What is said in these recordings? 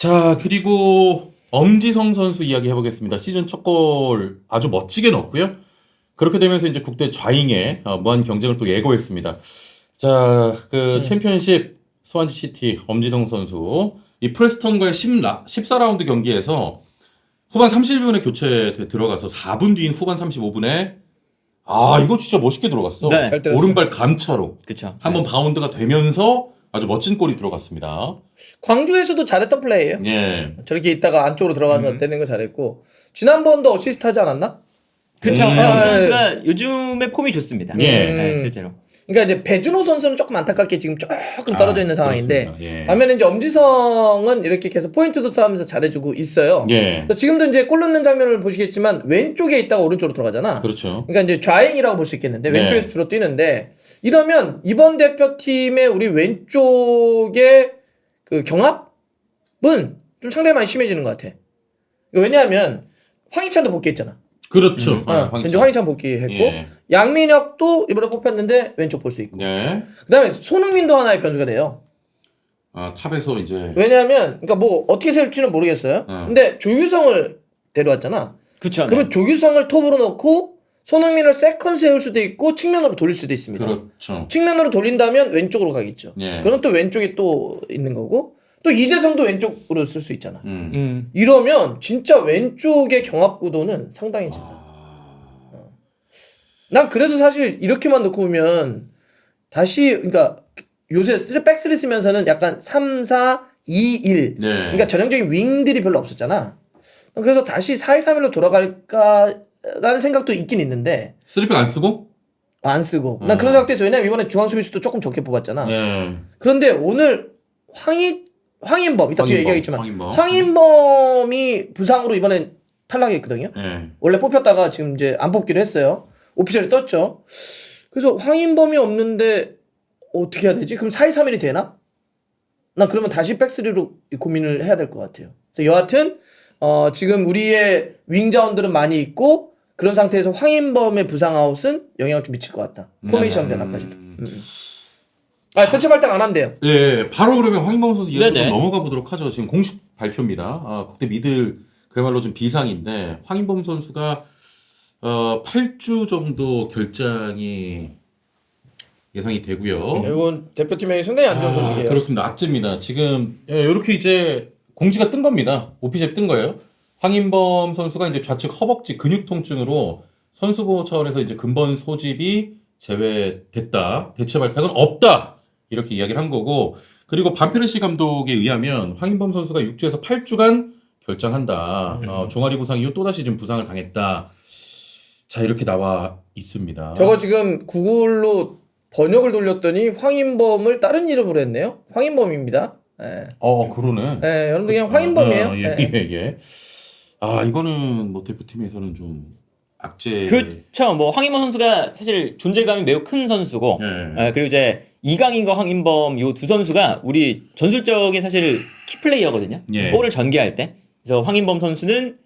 자, 그리고 엄지성 선수 이야기 해보겠습니다. 시즌 첫 골 아주 멋지게 넣었고요. 그렇게 되면서 이제 국대 좌잉에 어, 무한 경쟁을 또 예고했습니다. 자, 그 챔피언십 스완지 시티 엄지성 선수 이 프레스턴과의 10, 14라운드 경기에서 후반 31분에 교체 들어가서 4분 뒤인 후반 35분에 아 이거 진짜 멋있게 들어갔어. 네. 잘 때렸어. 오른발 감차로 그쵸. 한번 바운드가 되면서 아주 멋진 골이 들어갔습니다. 광주에서도 잘했던 플레이예요. 예. 저렇게 있다가 안쪽으로 들어가서 음. 때리는 거 잘했고 지난번도 어시스트 하지 않았나? 그쵸. 음. 네, 아, 선수가 요즘에 폼이 좋습니다. 예. 네, 실제로. 그러니까 이제 배준호 선수는 조금 안타깝게 지금 조금 떨어져 아, 있는 상황인데 그렇습니다. 예. 반면에 이제 엄지성은 이렇게 계속 포인트도 싸우면서 잘해주고 있어요. 예. 지금도 이제 골 넣는 장면을 보시겠지만 왼쪽에 있다가 오른쪽으로 들어가잖아. 그렇죠. 그러니까 이제 좌행이라고 볼 수 있겠는데 네. 왼쪽에서 주로 뛰는데 이러면 이번 대표팀의 우리 왼쪽의 그 경합은 좀 상당히 많이 심해지는 것 같아. 왜냐하면 황희찬도 복귀했잖아. 그렇죠. 어, 아, 이제 황희찬 복귀했고 예. 양민혁도 이번에 뽑혔는데 왼쪽 볼 수 있고. 네. 그다음에 손흥민도 하나의 변수가 돼요. 아, 탑에서 이제 왜냐하면 그러니까 뭐 어떻게 세울지는 모르겠어요. 어. 근데 조규성을 데려왔잖아. 네. 그러면 조규성을 톱으로 넣고 손흥민을 세컨 세울 수도 있고 측면으로 돌릴 수도 있습니다. 그렇죠. 측면으로 돌린다면 왼쪽으로 가겠죠. 예. 그럼 또 왼쪽에 또 있는 거고 또 이재성도 왼쪽으로 쓸 수 있잖아. 음. 음. 이러면 진짜 왼쪽의 경합 구도는 상당해진다. 어. 난 그래서 사실 이렇게만 놓고 보면 다시 그러니까 요새 백스리 쓰면서는 약간 3, 4, 2, 1 네. 그러니까 전형적인 윙들이 별로 없었잖아. 그래서 다시 4, 2, 3, 1로 돌아갈까라는 생각도 있긴 있는데 쓰리백 안 쓰고? 안 쓰고 난 음. 그런 생각도 했어. 왜냐면 이번에 중앙 수비수도 조금 적게 뽑았잖아. 예. 그런데 오늘 황희 황인범 이따 뒤에 황인범, 얘기하겠지만 황인범. 황인범 이 부상으로 이번에 탈락했거든요. 예. 원래 뽑혔다가 지금 이제 안 뽑기로 했어요. 오피셜이 떴죠. 그래서 황인범이 없는데 어떻게 해야 되지? 그럼 4-2-3-1이 되나? 나 그러면 다시 백스리로 고민을 해야 될 것 같아요. 그래서 여하튼 어, 지금 우리의 윙자원들은 많이 있고 그런 상태에서 황인범의 부상 아웃은 영향을 좀 미칠 것 같다. 포메이션 음. 변화까지도. 음. 음. 아 대체 발당 안 한대요. 예, 바로 그러면 황인범 선수 이야기 좀 네네. 넘어가 보도록 하죠. 지금 공식 발표입니다. 아, 국대 미들 그야말로 좀 비상인데 황인범 선수가 어, 8주 정도 결장이 예상이 되고요. 이건 대표팀에게 상당히 안 좋은 아, 소식이에요. 그렇습니다. 악재입니다. 지금 예, 이렇게 이제 공지가 뜬 겁니다. 오피셜 뜬 거예요. 황인범 선수가 이제 좌측 허벅지 근육 통증으로 선수 보호 차원에서 이제 근본 소집이 제외됐다. 대체 발탁은 없다. 이렇게 이야기를 한 거고 그리고 반페르시 감독에 의하면 황인범 선수가 6주에서 8주간 결장한다. 음. 어, 종아리 부상 이후 또다시 좀 부상을 당했다. 자 이렇게 나와 있습니다. 저거 지금 구글로 번역을 돌렸더니 황인범을 다른 이름으로 했네요. 황인범입니다. 예. 어 그러네. 예, 여러분들 그냥 황인범이에요. 아, 예, 예. 예, 예. 아, 이거는 뭐 대표팀에서는 좀 악재. 그쵸. 뭐 황인범 선수가 사실 존재감이 매우 큰 선수고 예. 예, 그리고 이제 이강인과 황인범 요 두 선수가 우리 전술적인 사실 키플레이어거든요. 예. 볼을 전개할 때. 그래서 황인범 선수는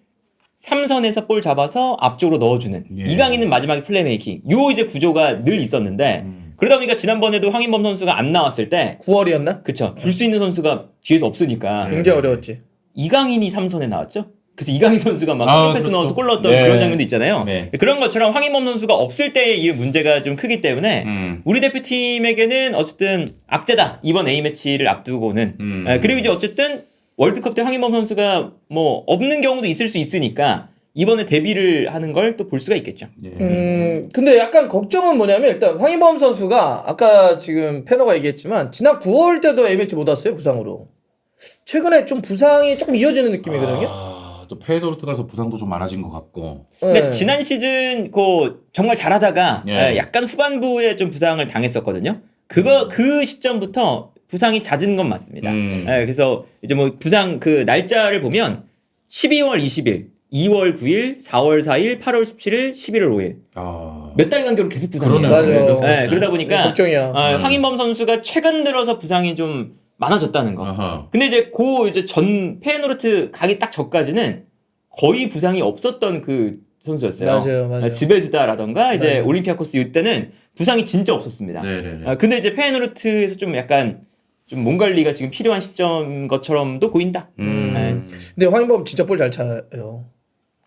삼선에서 볼 잡아서 앞쪽으로 넣어주는 예. 이강인은 마지막에 플레이메이킹 요 이제 구조가 늘 있었는데 음. 그러다 보니까 지난번에도 황인범 선수가 안 나왔을 때 9월이었나? 그쵸 줄 수 있는 선수가 뒤에서 없으니까 굉장히 어려웠지. 이강인이 삼선에 나왔죠. 그래서 이강인 선수가 막 아, 스루패스 그렇죠. 넣어서 골 넣었던 네. 그런 장면도 있잖아요. 네. 그런 것처럼 황인범 선수가 없을 때의 이 문제가 좀 크기 때문에 음. 우리 대표팀에게는 어쨌든 악재다 이번 A 매치를 앞두고는 음. 에, 그리고 이제 어쨌든 월드컵 때 황인범 선수가 뭐 없는 경우도 있을 수 있으니까 이번에 데뷔를 하는 걸 또 볼 수가 있겠죠. 예. 음, 근데 약간 걱정은 뭐냐면 일단 황인범 선수가 아까 지금 패너가 얘기했지만 지난 9월 때도 A매치 못 왔어요 부상으로. 최근에 좀 부상이 조금 이어지는 느낌이거든요. 아, 또 페이노르트 가서 부상도 좀 많아진 것 같고. 근데 예. 지난 시즌 그 정말 잘하다가 예. 에, 약간 후반부에 좀 부상을 당했었거든요. 그거 그 시점부터 부상이 잦은 건 맞습니다. 음. 예, 그래서 이제 뭐 부상 그 날짜를 보면 12월 20일, 2월 9일, 4월 4일, 8월 17일, 11월 5일 아. 몇 달 간격으로 계속 부상이에요. 그러네요. 맞아요. 예, 그러다 보니까 걱정이야. 어, 음. 황인범 선수가 최근 들어서 부상이 좀 많아졌다는 거. 아하. 근데 이제 고 이제 전 페노르트 가기 딱 전까지는 거의 부상이 없었던 그 선수였어요. 맞아요, 맞아요. 지베즈다라던가 이제 맞아요. 올림피아코스 이때는 부상이 진짜 없었습니다. 네네네. 아, 근데 이제 페노르트에서 좀 약간 좀 몸 관리가 지금 필요한 시점 것처럼도 보인다. 음. 근데 황인범 진짜 볼 잘 차요.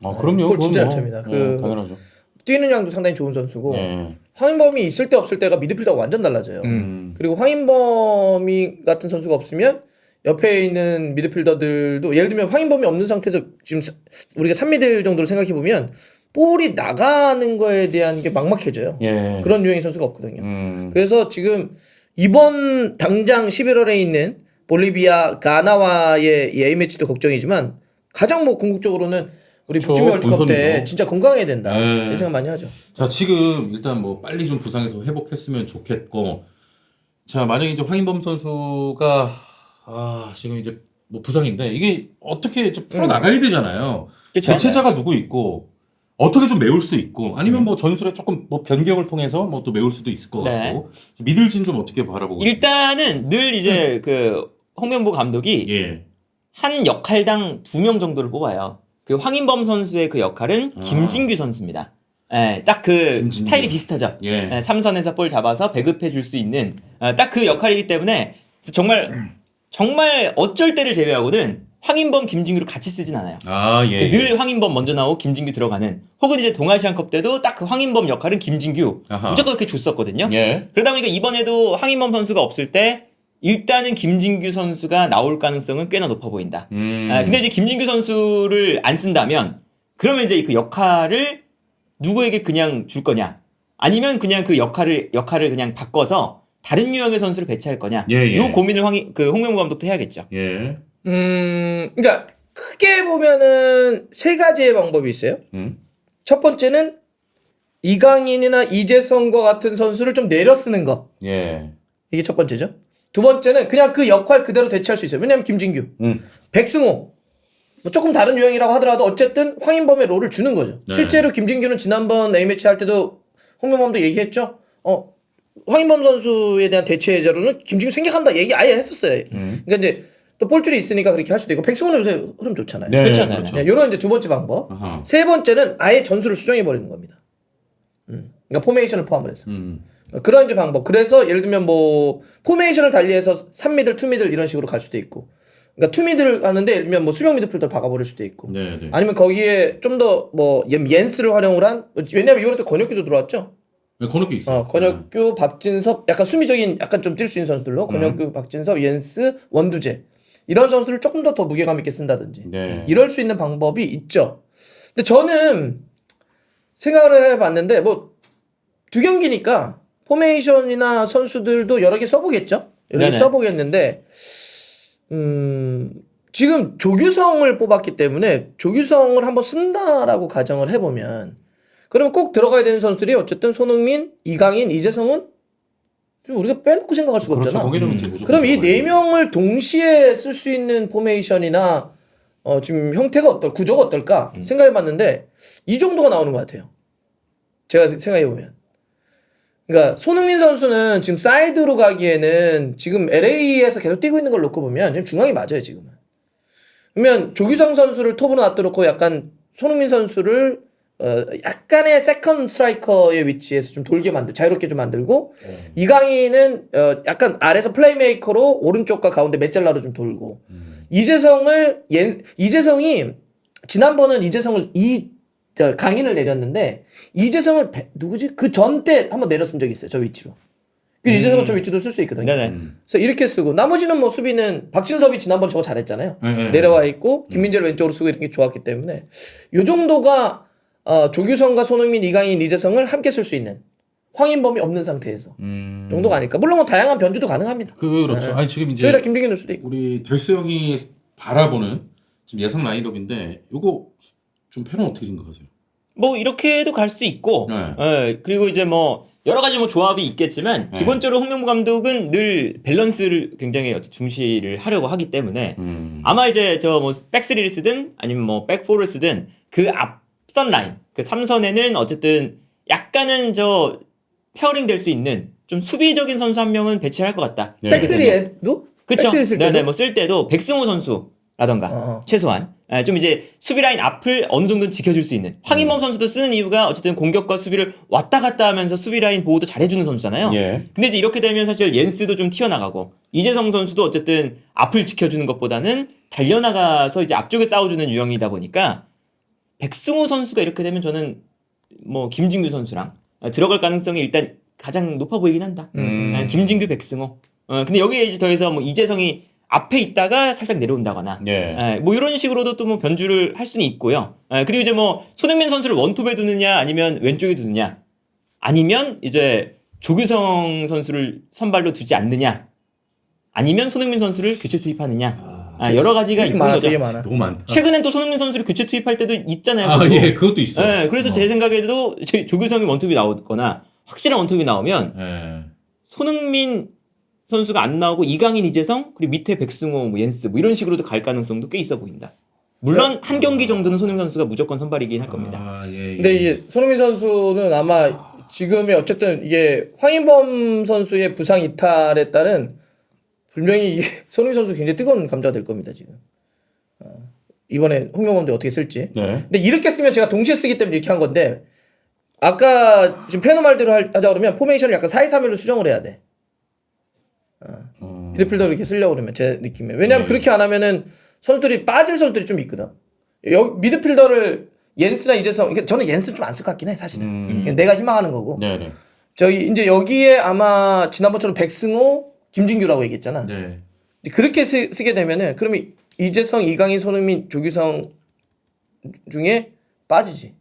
아, 그럼요. 골 진짜 잘 뭐, 찹니다. 어, 그- 당연하죠. 뛰는 양도 상당히 좋은 선수고 예. 황인범이 있을 때 없을 때가 미드필더가 완전 달라져요. 음. 그리고 황인범이 같은 선수가 없으면 옆에 있는 미드필더들도 예를 들면 황인범이 없는 상태에서 지금 사- 우리가 3미들 정도로 생각해 보면 볼이 나가는 거에 대한 게 막막해져요. 예. 그런 유형의 선수가 없거든요. 음. 그래서 지금 이번 당장 11월에 있는 볼리비아 가나와의 이 A매치도 걱정이지만 가장 뭐 궁극적으로는 우리 북중미 월드컵 때. 진짜 건강해야 된다. 네. 이런 생각 많이 하죠. 자, 지금 일단 뭐 빨리 좀 부상에서 회복했으면 좋겠고. 자, 만약에 이제 황인범 선수가 아, 지금 이제 뭐 부상인데 이게 어떻게 좀 풀어 나가야 되잖아요. 그쵸? 대체자가 누구 있고 어떻게 좀 메울 수 있고 아니면 뭐 전술에 조금 뭐 변경을 통해서 뭐 또 메울 수도 있을 것 네. 같고 미들진 좀 어떻게 바라보고 일단은 늘 이제 그 홍명보 감독이? 예. 한 역할당 두 명 정도를 뽑아요. 그 황인범 선수의 그 역할은 아. 김진규 선수입니다. 예, 딱 그 김진규. 스타일이 비슷하죠. 예. 예, 삼선에서 볼 잡아서 배급해 줄 수 있는 딱 그 역할이기 때문에 정말 정말 어쩔 때를 제외하고는 황인범, 김진규를 같이 쓰진 않아요. 아, 예. 늘 황인범 먼저 나오고 김진규 들어가는 혹은 이제 동아시안컵 때도 딱 그 황인범 역할은 김진규 아하. 무조건 그렇게 줬었거든요. 예. 그러다 보니까 이번에도 황인범 선수가 없을 때 일단은 김진규 선수가 나올 가능성은 꽤나 높아 보인다. 음. 아, 근데 이제 김진규 선수를 안 쓴다면 그러면 이제 그 역할을 누구에게 그냥 줄 거냐? 아니면 그냥 그 역할을 역할을 그냥 바꿔서 다른 유형의 선수를 배치할 거냐? 예, 예. 요 고민을 황, 그 홍명보 감독도 해야겠죠. 예. 음, 그러니까 크게 보면은 세 가지의 방법이 있어요. 음. 첫 번째는 이강인이나 이재성과 같은 선수를 좀 내려 쓰는 거. 예. 이게 첫 번째죠. 두 번째는 그냥 그 역할 그대로 대체할 수 있어요. 왜냐하면 김진규, 음. 백승호, 뭐 조금 다른 유형이라고 하더라도 어쨌든 황인범의 롤을 주는 거죠. 네. 실제로 김진규는 지난번 A매치 할 때도 홍명범도 얘기했죠. 어, 황인범 선수에 대한 대체자로는 김진규 생각한다 얘기 아예 했었어요. 음. 그러니까 이제 또 볼줄이 있으니까 그렇게 할 수도 있고 백승호는 요새 흐름 좋잖아요. 네, 그렇죠, 그렇죠. 네, 네, 요런 이제 두 번째 방법. 아하. 세 번째는 아예 전술을 수정해 버리는 겁니다. 음. 그러니까 포메이션을 포함을 해서. 음. 그런 이제 방법. 그래서 예를 들면 뭐 포메이션을 달리해서 3미들, 2미들 이런 식으로 갈 수도 있고. 그러니까 2미들 하는데 예를 들면 뭐 수명 미드필더 박아버릴 수도 있고. 네, 네. 아니면 거기에 좀 더 뭐 옌스를 활용을 한 왜냐면 이번에 또 권혁규도 들어왔죠. 네, 권혁규 있어요. 어, 권혁규, 박진섭 약간 수미적인 약간 좀 뛸 수 있는 선수들로 권혁규, 박진섭, 옌스, 원두재 이런 선수들을 조금 더 더 무게감 있게 쓴다든지 네. 이럴 수 있는 방법이 있죠. 근데 저는 생각을 해봤는데 뭐 두 경기니까 포메이션이나 선수들도 여러 개 써보겠죠. 여러 개 네네. 써보겠는데 음 지금 조규성을 뽑았기 때문에 조규성을 한번 쓴다라고 가정을 해보면 그러면 꼭 들어가야 되는 선수들이 어쨌든 손흥민, 이강인, 이재성은 좀 우리가 빼놓고 생각할 수가 그렇죠. 없잖아. 거기는 이제 무조건 그럼 이. 네 명을 동시에 쓸 수 있는 포메이션이나 어, 지금 형태가 어떨 구조가 어떨까 음. 생각해 봤는데 이 정도가 나오는 것 같아요. 제가 생각해 보면. 그러니까 손흥민 선수는 지금 사이드로 가기에는 지금 LA에서 계속 뛰고 있는 걸 놓고 보면 지금 중앙이 맞아요 지금은. 그러면 조규성 선수를 톱으로 놔둬놓고 약간 손흥민 선수를 어, 약간의 세컨 스트라이커의 위치에서 좀 돌게 만들, 자유롭게 좀 만들고 이강인은 어, 약간 아래서 플레이메이커로 오른쪽과 가운데 메젤라로 좀 돌고. 이재성을 옌, 이재성이 지난번은 이재성을 이 저, 강인을 내렸는데 이재성을 배- 누구지 그 전 때 한번 내렸은 적이 있어요 저 위치로. 그 이재성은 저 위치도 쓸 수 있거든요. 네네. 그래서 이렇게 쓰고 나머지는 뭐 수비는 박진섭이 지난번 저거 잘했잖아요. 네, 네. 내려와 있고 김민재를 왼쪽으로 쓰고 이런 게 좋았기 때문에 요 정도가 어, 조규성과 손흥민, 이강인, 이재성을 함께 쓸 수 있는 황인범이 없는 상태에서 음. 정도가 아닐까. 물론 뭐 다양한 변주도 가능합니다. 그렇죠. 네. 아니 지금 이제 저희다 김민기 넣을 수도 있고. 우리 델스 형이 바라보는 지금 예상 라인업인데 요거 좀 패는 어떻게 생각하세요? 뭐 이렇게도 갈 수 있고, 네. 예, 그리고 이제 뭐 여러 가지 뭐 조합이 있겠지만 네. 기본적으로 홍명보 감독은 늘 밸런스를 굉장히 중시를 하려고 하기 때문에 음. 아마 이제 저 뭐 백스리를 쓰든 아니면 뭐 백포를 쓰든 그 앞선 라인 그 삼선에는 어쨌든 약간은 저 페어링 될 수 있는 좀 수비적인 선수 한 명은 배치할 것 같다. 네. 백스리에도? 그렇죠. 백스리 쓸 때도? 네네 뭐 쓸 때도 백승호 선수 라던가 어. 최소한 예, 좀 이제 수비 라인 앞을 어느 정도 지켜줄 수 있는 황인범 선수도 쓰는 이유가 어쨌든 공격과 수비를 왔다 갔다 하면서 수비 라인 보호도 잘해주는 선수잖아요. 예. 근데 이제 이렇게 되면 사실 옌스도 좀 튀어나가고 이재성 선수도 어쨌든 앞을 지켜주는 것보다는 달려나가서 이제 앞쪽에 싸워주는 유형이다 보니까 백승호 선수가 이렇게 되면 저는 뭐 김진규 선수랑 어, 들어갈 가능성이 일단 가장 높아 보이긴 한다. 음. 어, 김진규, 백승호. 어, 근데 여기에 이제 더해서 뭐 이재성이 앞에 있다가 살짝 내려온다거나 예. 예, 뭐 이런 식으로도 또 뭐 변주를 할 수는 있고요. 예, 그리고 이제 뭐 손흥민 선수를 원톱에 두느냐 아니면 왼쪽에 두느냐 아니면 이제 조규성 선수를 선발로 두지 않느냐 아니면 손흥민 선수를 교체 투입하느냐 아, 여러 가지가 되게 있는 많아, 거죠. 많아. 너무 많다. 최근엔 또 손흥민 선수를 교체 투입할 때도 있잖아요. 아, 계속. 예, 그것도 있어. 예, 그래서 제 생각에도 제- 조규성이 원톱이 나오거나 확실한 원톱이 나오면 예. 손흥민 선수가 안 나오고 이강인, 이재성 그리고 밑에 백승호, 뭐 옌스 뭐 이런 식으로도 갈 가능성도 꽤 있어 보인다. 물론 한 경기 정도는 손흥민 선수가 무조건 선발이긴 할 겁니다. 아, 예, 예. 근데 이게 손흥민 선수는 아마 지금의 어쨌든 이게 황인범 선수의 부상 이탈에 따른 분명히 이게 손흥민 선수 굉장히 뜨거운 감자가 될 겁니다 지금. 어, 이번에 홍명범도 어떻게 쓸지. 네. 근데 이렇게 쓰면 제가 동시에 쓰기 때문에 이렇게 한 건데 아까 지금 페노 말대로 할- 하자 그러면 포메이션을 약간 4-2-3-1로 수정을 해야 돼. 음. 미드필더를 이렇게 쓰려고 그러면 제 느낌에. 왜냐면 네. 그렇게 안 하면은 선수들이 빠질 선수들이 좀 있거든. 여 미드필더를 옌스나 이재성, 그러니까 저는 옌스 좀 안 쓸 것 같긴 해 사실은. 음. 내가 희망하는 거고. 네, 네. 저기 이제 여기에 아마 지난번처럼 백승호, 김진규라고 얘기했잖아. 네. 그렇게 쓰, 쓰게 되면은 그러면 이재성, 이강인, 손흥민, 조규성 중에 빠지지.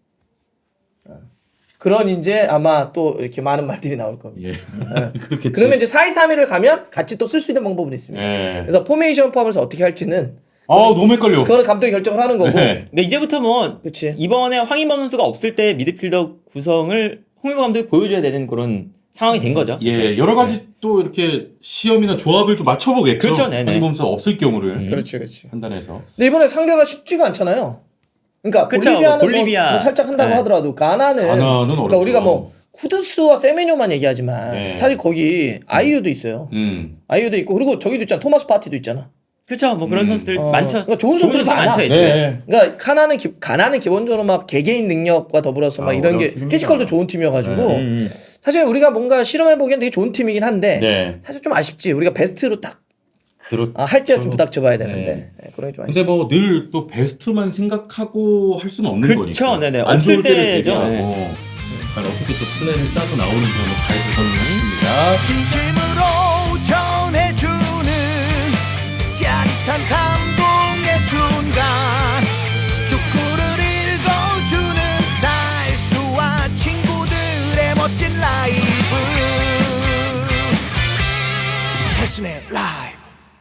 어. 그런 이제 아마 또 이렇게 많은 말들이 나올 겁니다. 예. 그렇겠지. 그러면 이제 4-2-3-1을 가면 같이 또 쓸 수 있는 방법은 있습니다. 예. 그래서 포메이션 포함해서 어떻게 할지는 아, 너무 헷갈려. 그거는 감독이 결정을 하는 거고. 네. 근데 이제부터 뭐 그치. 이번에 황인범 선수가 없을 때 미드필더 구성을 홍명보 감독이 보여줘야 되는 그런 상황이 된 거죠. 예, 여러 가지 또 이렇게 시험이나 조합을 좀 맞춰보겠죠. 그렇죠, 네네. 황인범 선수 없을 경우를 음. 그렇지, 그렇지. 판단해서. 근데 이번에 상대가 쉽지가 않잖아요. 그러니까 그쵸, 볼리비아는 뭐 뭐, 볼리비아. 뭐 살짝 한다고 네. 하더라도 가나는, 가나는 그러니까 어렵죠. 우리가 뭐 쿠드스와 세메뇨만 얘기하지만 네. 사실 거기 아이유도 있어요. 음. 아이유도 있고 그리고 저기도 있잖아. 토마스 파티도 있잖아. 그렇죠. 뭐 그런 음. 선수들 어, 많죠. 그러니까 좋은 선수들이 선수 많아. 많죠. 네. 애초에. 그러니까 가나는 기, 가나는 기본적으로 막 개개인 능력과 더불어서 막 아, 이런 게 어려운 팀입니다. 피지컬도 좋은 팀이어가지고 네. 음, 음. 사실 우리가 뭔가 실험해 보기엔 되게 좋은 팀이긴 한데 네. 사실 좀 아쉽지. 우리가 베스트로 딱 그렇. 아, 할 때가 좀 부닥쳐봐야 되는데 네. 네, 그런 게 좀. 근데 뭐 늘 또 베스트만 생각하고 할 수는 없는 그쵸, 거니까. 네네. 안 없을 좋을 때를 때죠. 대비하고 네. 과연 어떻게 또 플랜을 짜서 나오는지 한번 봐야 될것 같습니다. 진심으로 전해주는 짜릿한 감동의 순간 축구를 읽어주는 달수와 친구들의 멋진 라이